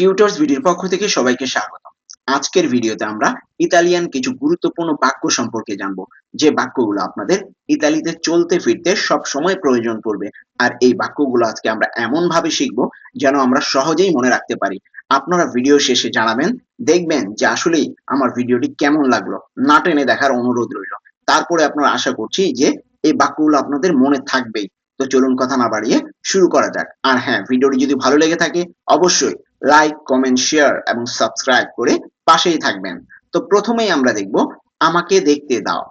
Tutors ভিডিওর পক্ষ থেকে সবাইকে স্বাগত আজকের ভিডিওতে আমরা ইতালিয়ান কিছু গুরুত্বপূর্ণ বাক্য সম্পর্কে জানব। যে বাক্যগুলো আপনাদের ইতালিতে চলতে ফিরতে সব সময় প্রয়োজন পড়বে। আর এই বাক্যগুলো আজকে আমরা এমন ভাবে শিখব যেন আমরা সহজেই মনে রাখতে পারি। আপনারা ভিডিও শেষে জানাবেন, দেখবেন যে আসলেই আমার ভিডিওটি কেমন লাগল, না টেনে দেখার অনুরোধ রইল। তারপরে আপনারা আশা করছি যে এই বাক্যগুলো আপনাদের মনে থাকবেই। তো চলুন কথা না বাড়িয়ে শুরু করা যাক। আর হ্যাঁ ভিডিওটি যদি ভালো লেগে থাকে, অবশ্যই লাইক কমেন্ট শেয়ার এবং সাবস্ক্রাইব করে পাশেই থাকবেন। তো প্রথমেই আমরা দেখব, আমাকে দেখতে দাও।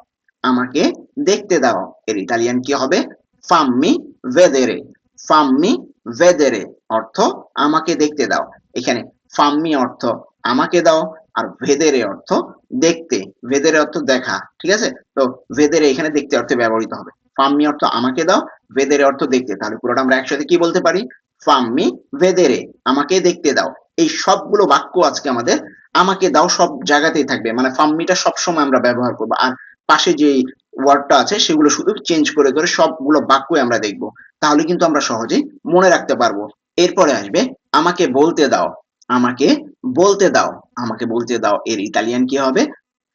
আমাকে দেখতে দাও। এর ইতালিয়ান কি হবে? ফাম্মি ভেদেরে ফাম্মি ভেদেরে অর্থ আমাকে দেখতে দাও। এখানে ফাম্মি অর্থ আমাকে দাও আর ভেদেরে অর্থ দেখতে। ভেদেরে অর্থ দেখা, ঠিক আছে? তো ভেদেরে এখানে দেখতে অর্থে ব্যবহৃত হবে। ফাম্মি অর্থ আমাকে দাও ভেদেরে অর্থ দেখতে। তাহলে পুরোটা আমরা একসাথে কি বলতে পারি? ফাম্মি ভেদেরে আমাকে দেখতে দাও। এই সবগুলো বাক্য আজকে আমাদের আমাকে দাও সব জায়গাতেই থাকবে। মানে ফাম্মিটা সবসময় আমরা ব্যবহার করব। আর পাশে যে ওয়ার্ডটা আছে, সেগুলো শুধু চেঞ্জ করে করে সবগুলো বাক্যই আমরা দেখব। তাহলে কিন্তু আমরা সহজেই মনে রাখতে পারব। এরপরে আসবে, আমাকে বলতে দাও। আমাকে বলতে দাও। আমাকে বলতে দাও। এর ইতালিয়ান কি হবে?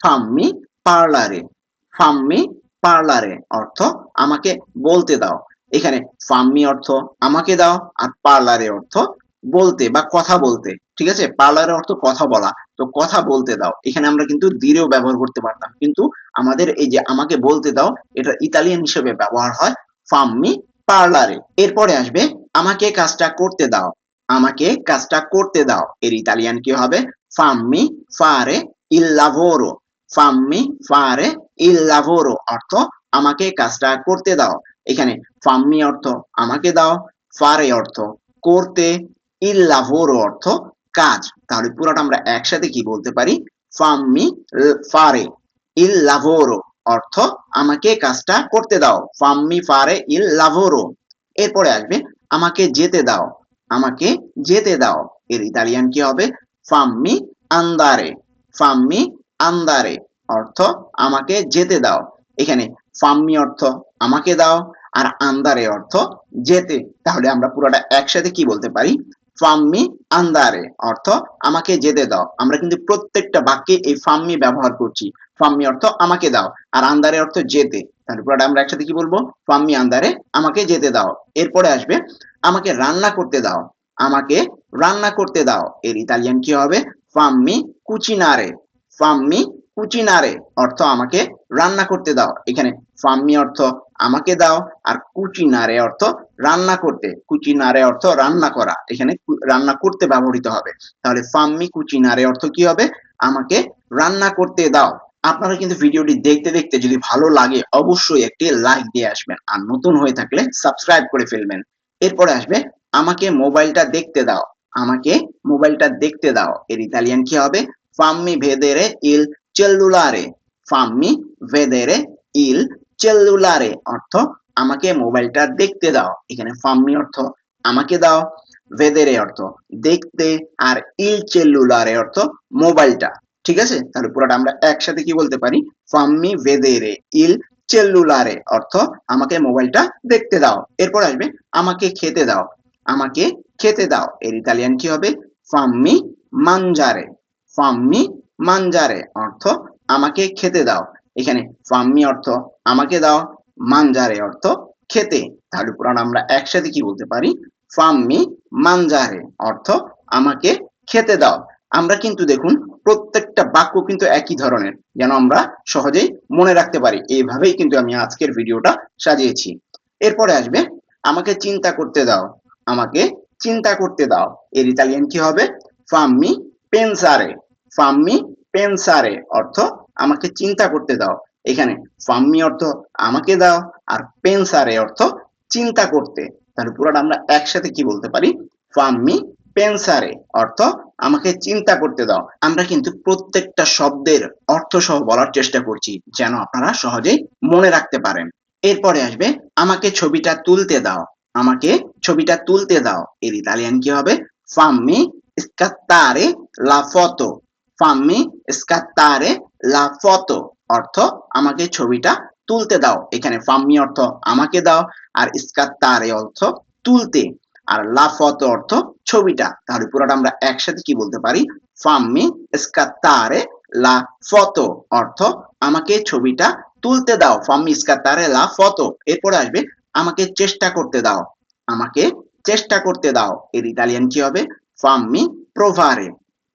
ফাম্মি পার্লারে ফাম্মি পার্লারে অর্থ আমাকে বলতে দাও। এখানে ফাম্মি অর্থ আমাকে দাও আর পার্লারে অর্থ বলতে বা কথা বলতে, ঠিক আছে? পার্লারে অর্থ কথা বলা। তো কথা বলতে দাও। এখানে আমরা কিন্তু দিরেও ব্যবহার করতে পারতাম। কিন্তু আমাদের এই যে আমাকে বলতে দাও, এটা ইতালিয়ান হিসেবে ব্যবহার হয় ফাম্মি পার্লারে। এরপরে আসবে, আমাকে কাজটা করতে দাও। আমাকে কাজটা করতে দাও। এর ইতালিয়ান কি হবে? ফাম্মি ফারে ইল লাভোরো ফারে ইল লাভোরো অর্থ আমাকে কাজটা করতে দাও। এখানে ফাম্মি অর্থ আমাকে দাও, ফারে অর্থ করতে ইল লাভোরো অর্থ কাজ। তাহলে পুরোটা আমরা একসাথে কি বলতে পারি? ফাম্মি, ফারে ইল লাভোরো অর্থ আমাকে কাজটা করতে দাও। ফাম্মি, ফারে ইল লাভোরো এরপরে আসবে, আমাকে যেতে দাও, আমাকে যেতে দাও। এর ইতালিয়ান কি হবে? ফাম্মি, আন্দারে। ফাম্মি, আন্দারে অর্থ আমাকে যেতে দাও। এখানে ফাম্মি অর্থ আমাকে দাও আর আন্দারে অর্থ যেতে। তাহলে আমরা পুরোটা একসাথে কি বলতে পারি? ফাম্মি আন্দারে অর্থ আমাকে যেতে দাও। আমরা কিন্তু প্রত্যেকটা বাক্যে এই ফাম্মি ব্যবহার করছি। ফাম্মি অর্থ আমাকে দাও আর আন্দারে অর্থ যেতে। তাহলে পুরোটা আমরা একসাথে কি বলব? ফাম্মি আন্দারে আমাকে যেতে দাও। এরপরে আসবে, আমাকে রান্না করতে দাও। আমাকে রান্না করতে দাও। এর ইতালিয়ান কি হবে? ফাম্মি কুচিনারে। ফাম্মি কুচিনারে অর্থ আমাকে রান্না করতে দাও। এখানে ফাম্মি অর্থ আমাকে দাও আর কুচিনারে অর্থ রান্না করতে। কুচিনারে অর্থ রান্না করা। এখানে রান্না করতে ব্যবহৃত হবে। তাহলে ফাম্মি কুচিনারে অর্থ কি হবে? আমাকে রান্না করতে দাও। আপনারা কিন্তু ভিডিওটি দেখতে দেখতে যদি ভালো লাগে, অবশ্যই একটি লাইক দিয়ে আসবেন। আর নতুন হয়ে থাকলে সাবস্ক্রাইব করে ফেলবেন। এরপরে আসবে, আমাকে মোবাইলটা দেখতে দাও। আমাকে মোবাইলটা দেখতে দাও। এর ইতালিয়ান কি হবে? ফাম্মি ভেদেরে ইল চেল্লুলারে। ফাম্মি ভেদেরে ইল চেল্লুলারে অর্থ আমাকে মোবাইলটা দেখতে দাও। এখানে ফাম্মি অর্থ আমাকে দাও। ভেদেরে অর্থ দেখতে। আর ইল চেল্লুলারে অর্থ মোবাইলটা। ঠিক আছে? তাহলে পুরোটা আমরা একসাথে কি বলতে পারি? ফাম্মি ভেদেরে ইল চেল্লুলারে অর্থ আমাকে মোবাইলটা দেখতে দাও। এরপর আসবে, আমাকে খেতে দাও। আমাকে খেতে দাও। এর ইতালিয়ান কি হবে? ফাম্মি মানজারে ফাম্মি মানজারে অর্থ আমাকে খেতে দাও। এখানে ফাম্মি অর্থ আমাকে দাও, মানজারে অর্থ খেতে। তাহলে পুরাণ আমরা একসাথে কি বলতে পারি? ফাম্মি মানজারে অর্থ আমাকে খেতে দাও। আমরা কিন্তু দেখুন, প্রত্যেকটা বাক্য কিন্তু একই ধরনের, যেন আমরা সহজেই মনে রাখতে পারি। এইভাবেই কিন্তু আমি আজকের ভিডিওটা সাজিয়েছি। এরপরে আসবে, আমাকে চিন্তা করতে দাও, আমাকে চিন্তা করতে দাও। এর ইতালিয়ান কি হবে? ফাম্মি পেনসারে। ফাম্মি পেনসারে অর্থ আমাকে চিন্তা করতে দাও। এখানে ফাম্মি অর্থ আমাকে দাও আর পেনসারে অর্থ চিন্তা করতে। তাহলে পুরোটা আমরা একসাথে কি বলতে পারি? ফাম্মি পেনসারে অর্থ আমাকে চিন্তা করতে দাও। আমরা কিন্তু প্রত্যেকটা শব্দের অর্থ সহ বলার চেষ্টা করছি যেন আপনারা সহজেই মনে রাখতে পারেন। এরপরে আসবে, আমাকে ছবিটা তুলতে দাও। আমাকে ছবিটা তুলতে দাও। এর ইতালিয়ান কি হবে? ফাম্মি স্কাত্তারে লা ফটো ফাম্মি স্কাত্তারে লা ফটো অর্থ আমাকে ছবিটা তুলতে দাও। এখানে ফাম্মি অর্থ আমাকে দাও আর স্কাত্তারে অর্থ তুলতে। আর লা ফটো অর্থ ছবিটা। তাহলে পুরোটা আমরা একসাথে কি বলতে পারি? ফাম্মি স্কাত্তারে লা ফটো অর্থ আমাকে ছবিটা তুলতে দাও। ফাম্মি স্কাত্তারে লা ফটো এরপরে আসবে, আমাকে চেষ্টা করতে দাও। আমাকে চেষ্টা করতে দাও। এর ইতালিয়ান কি হবে? ফাম্মি প্রোভারে।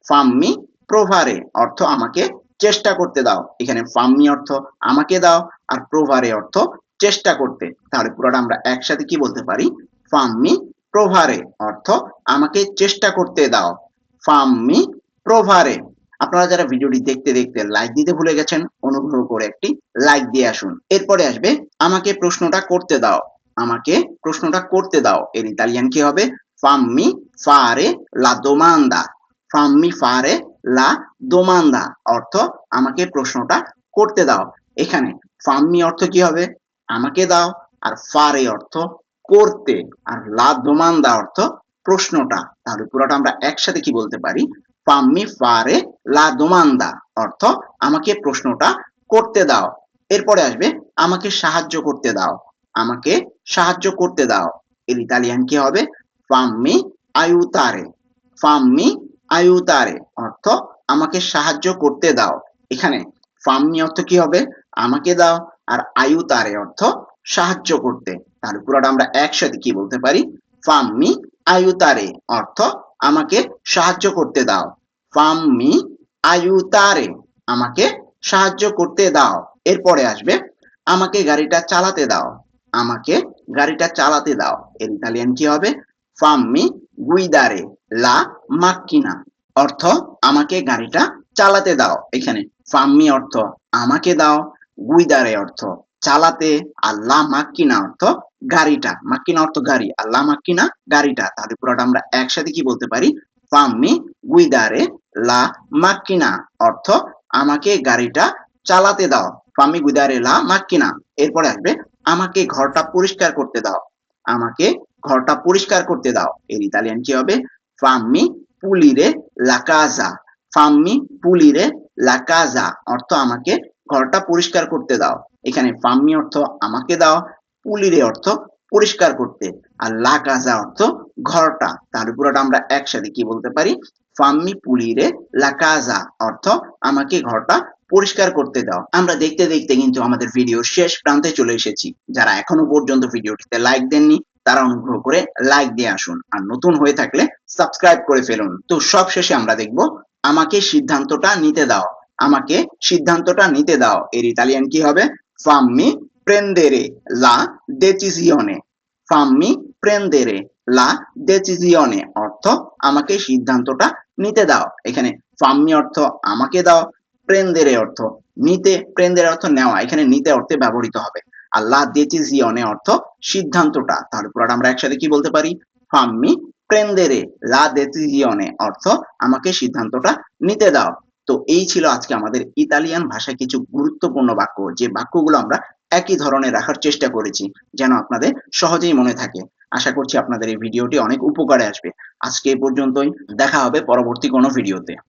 ফাম্মি প্রোভারে, অর্থ আমাকে চেষ্টা করতে দাও। এখানে ফাম্মি অর্থ আমাকে দাও আর প্রভারে অর্থ চেষ্টা করতে। তাহলে পুরোটা আমরা একসাথে কি বলতে পারি? ফাম্মি প্রভারে অর্থ আমাকে চেষ্টা করতে দাও। ফাম্মি প্রভারে আপনারা যারা ভিডিওটি দেখতে দেখতে লাইক দিতে ভুলে গেছেন, অনুগ্রহ করে একটি লাইক দিয়ে আসুন। এরপরে আসবে, আমাকে প্রশ্নটা করতে দাও। আমাকে প্রশ্নটা করতে দাও। এর ইতালিয়ান কি হবে? ফাম্মি ফারে লা দোমান্দা ফাম্মি ফারে লা দোমান্দা, অর্থ আমাকে প্রশ্নটা করতে দাও। এখানে ফাম্মি অর্থ কি হবে? আমাকে দাও। আর ফারে অর্থ করতে। আর লা দোমান্দা অর্থ প্রশ্নটা। তাহলে পুরোটা আমরা একসাথে কি বলতে পারি? ফাম্মি, ফারে, লা দোমান্দা, অর্থ আমাকে প্রশ্নটা করতে দাও। এরপরে আসবে, আমাকে সাহায্য করতে দাও। আমাকে সাহায্য করতে দাও। এর ইতালিয়ান কি হবে? ফাম্মি, আয়ুতারে। ফাম্মি আয়ুতারে, অর্থ আমাকে সাহায্য করতে দাও। এখানে ফাম্মি অর্থ কি হবে? আমাকে দাও। আর আয়ুতারে অর্থ সাহায্য করতে। তার পুরোটা আমরা একসাথে কি বলতে পারি? ফাম্মি আয়ুতারে, অর্থ আমাকে সাহায্য করতে দাও। ফাম্মি আয়ুতারে, আমাকে সাহায্য করতে দাও। এরপরে আসবে, আমাকে গাড়িটা চালাতে দাও। আমাকে গাড়িটা চালাতে দাও। এর ইতালিয়ান কি হবে? ফাম্মি গুইদারে, লা মাক্কিনা অর্থ, আমাকে গাড়িটা চালাতে দাও এখানে। ফাম্মি অর্থ, আমাকে দাও। গুইদারে অর্থ, চালাতে। আর লা মাক্কিনা অর্থ, গাড়িটা। মাক্কিনা অর্থ গাড়ি। আর লা মাক্কিনা গাড়িটা। তাহলে পুরোটা আমরা একসাথে কি বলতে পারি? ফাম্মি গুইদারে লা মাক্কিনা অর্থ, আমাকে গাড়িটা চালাতে দাও। ফাম্মি গুইদারে লা মাক্কিনা এরপরে আসবে, আমাকে ঘরটা পরিষ্কার করতে দাও। আমাকে ঘরটা পরিষ্কার করতে দাও। এর ইতালিয়ান কি হবে? ফাম্মি পুলিরে লা কাজা ফাম্মি পুলিরে লা কাজা অর্থ আমাকে ঘরটা পরিষ্কার করতে দাও। এখানে ফাম্মি অর্থ আমাকে দাও, পুলিরে অর্থ পরিষ্কার করতে। আর লা কাজা অর্থ ঘরটা, তার পুরোটা আমরা একসাথে কি বলতে পারি? ফাম্মি পুলিরে লা কাজা অর্থ আমাকে ঘরটা পরিষ্কার করতে দাও। আমরা দেখতে দেখতে কিন্তু আমাদের ভিডিও শেষ প্রান্তে চলে এসেছি। যারা এখনও পর্যন্ত ভিডিওটিতে লাইক দেননি তারা অনুগ্রহ করে লাইক দিয়ে আসুন। আর নতুন হয়ে থাকলে সাবস্ক্রাইব করে ফেলুন। তো সব শেষে আমরা দেখব, আমাকে সিদ্ধান্তটা নিতে দাও। আমাকে সিদ্ধান্তটা নিতে দাও। এর ইতালিয়ান কি হবে? ফাম্মি প্রেন্দেরে লা ডেসিজিওনে ফাম্মি প্রেন্দেরে লা ডেসিজিওনে অর্থ, আমাকে সিদ্ধান্তটা নিতে দাও। এখানে ফাম্মি অর্থ, আমাকে দাও। প্রেন্দেরে অর্থ, নিতে প্রেন্দের অর্থ নেওয়া। এখানে নিতে অর্থে ব্যবহৃত হবে। লা ডেসিজিওনে অর্থ সিদ্ধান্তটা। তাহলে পুরোটা আমরা একসাথে কি বলতে পারি? ফাম্মি প্রেন্দেরে, লা ডেসিজিওনে অর্থ আমাকে সিদ্ধান্তটা নিতে দাও। তো এই ছিল আজকে আমাদের ইতালিয়ান ভাষায় কিছু গুরুত্বপূর্ণ বাক্য। যে বাক্যগুলো আমরা একই ধরনের রাখার চেষ্টা করেছি, যেন আপনাদের সহজেই মনে থাকে। আশা করছি আপনাদের এই ভিডিওটি অনেক উপকারে আসবে। আজকে এই পর্যন্তই। দেখা হবে পরবর্তী কোনো ভিডিওতে।